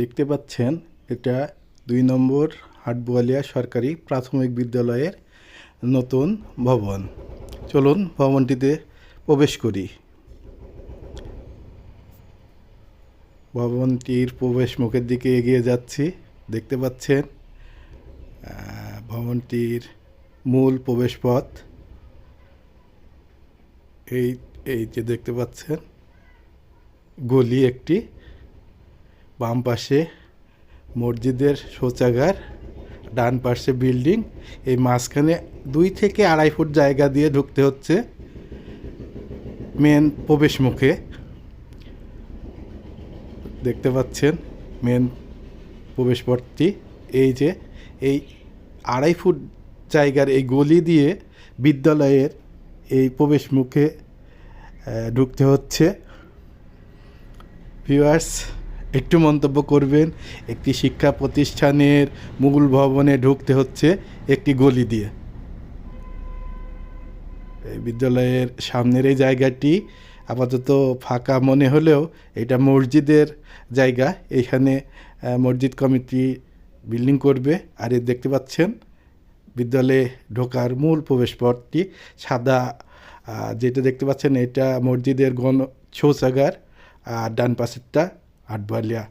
দেখতে পাচ্ছেন, এটা দুই নম্বর হাটবোয়ালিয়া সরকারি প্রাথমিক বিদ্যালয়ের নতুন ভবন। চলুন ভবনটিতে প্রবেশ করি। ভবনটির প্রবেশ মুখের দিকে এগিয়ে যাচ্ছি। দেখতে পাচ্ছেন ভবনটির মূল প্রবেশপথ। এই এই যে দেখতে পাচ্ছেন, গলি একটি বাম পাশে মসজিদের শৌচাগার, ডান পাশে বিল্ডিং। এই মাঝখানে দুই থেকে আড়াই ফুট জায়গা দিয়ে ঢুকতে হচ্ছে মেন প্রবেশ মুখে। দেখতে পাচ্ছেন মেন প্রবেশপথটি এই যে এই আড়াই ফুট জায়গার এই গলি দিয়ে বিদ্যালয়ের এই প্রবেশ মুখে ঢুকতে হচ্ছে। ভিউয়ার্স একটু মন্তব্য করবেন। একটি শিক্ষা প্রতিষ্ঠানের মূল ভবনে ঢুকতে হচ্ছে একটি গলি দিয়ে। বিদ্যালয়ের সামনের এই জায়গাটি আপাতত ফাঁকা মনে হলেও এটা মসজিদের জায়গা। এখানে মসজিদ কমিটি বিল্ডিং করবে। আর এই দেখতে পাচ্ছেন, বিদ্যালয়ে ঢোকার মূল প্রবেশপথটি সাদা। যেটা দেখতে পাচ্ছেন, এটা মসজিদের গণ শৌচাগার। আর ডান পাশেরটা আটবালিয়া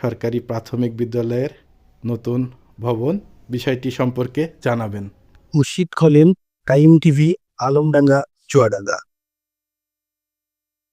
সরকারি প্রাথমিক বিদ্যালয়ের নতুন ভবন বিষয়টি সম্পর্কে জানাবেন। Murshid Khalen time TV, Alamdanga, Chuadanga.